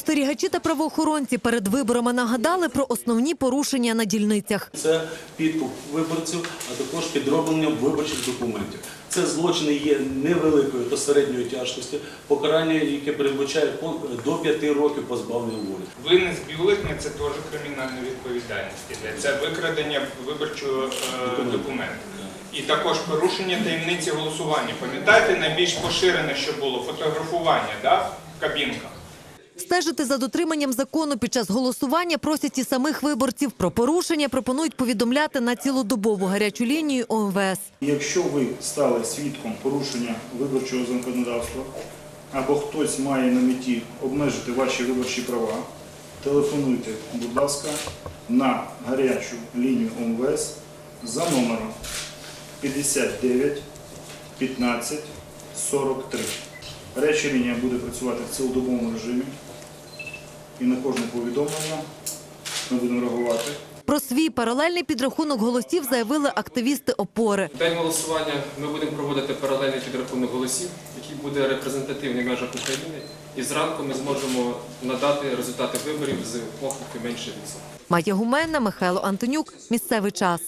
Спостерігачі та правоохоронці перед виборами нагадали про основні порушення на дільницях. Це підкуп виборців, а також підроблення виборчих документів. Це злочини є невеликої та середньої тяжкості, покарання, яке передбачає по- до 5 років позбавлення волі. Винес бюлетня це теж кримінальна відповідальність. Це викрадення виборчого е, документу. І також порушення таємниці голосування. Пам'ятаєте, найбільш поширене, що було фотографування да, в кабінках. Стежити за дотриманням закону під час голосування просять і самих виборців. Про порушення пропонують повідомляти на цілодобову гарячу лінію ОМВС. Якщо ви стали свідком порушення виборчого законодавства або хтось має на меті обмежити ваші виборчі права, телефонуйте, будь ласка, на гарячу лінію ОМВС за номером 59 15 43. Гаряча лінія буде працювати в цілодобовому режимі і на кожне повідомлення ми будемо реагувати. Про свій паралельний підрахунок голосів заявили активісти опори. В день голосування ми будемо проводити паралельний підрахунок голосів, який буде репрезентативний в межах України. І зранку ми зможемо надати результати виборів з похибки менше відсотків. Майя Гуменна, Михайло Антонюк. Місцевий час.